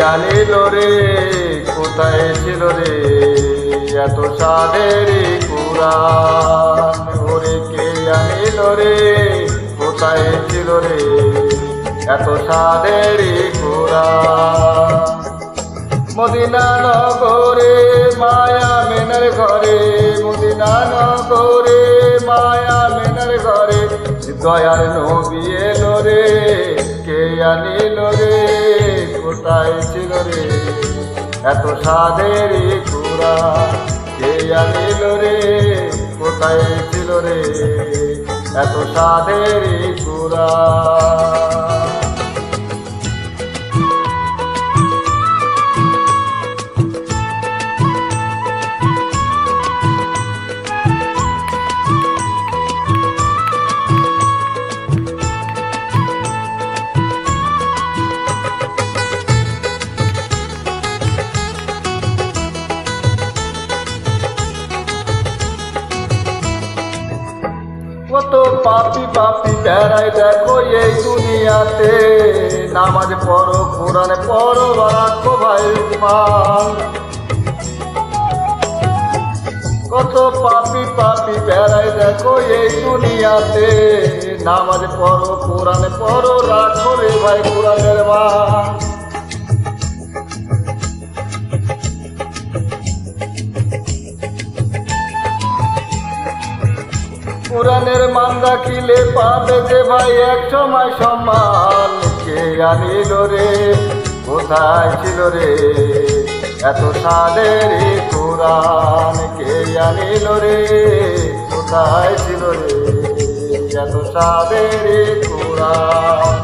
আনিল রে? কোথায় ছিল রে? এত সাদের কুরান। ওরে কে আনিল রে? কোথায় ছিল রে? এত সাদের কুরান। মদিনা নগরে মায়া মেনার ঘরে, মদিনা নগরে মায়া মেনার ঘরে, দয়ার নবী এলো রে, কে আনিল রে? কোথায় ছিল রে এত সাদের কুরা কে আনিল রে? কোথায় ছিল রে? এত সাদের কুরা পাপি পাপি বেড়াই দেখো এই দুনিয়াতে। নামাজ পড়ো, কোরআনে পড়ো, রাখো ভাই কত পাপি পাপি বেড়াই দেখো এই দুনিয়াতে। নামাজ পড়ো, কোরআনে পড়ো, রাখো রে ভাই কোরআনের কোরআনের মান রাখিলে পাবে যে ভাই এক সময় সম্মান। কে আনিল রে? কোথায় ছিল রে? এত সাদের কোরআন কে আনিল রে? কোথায় ছিল রে? এত সাদের কোরআন।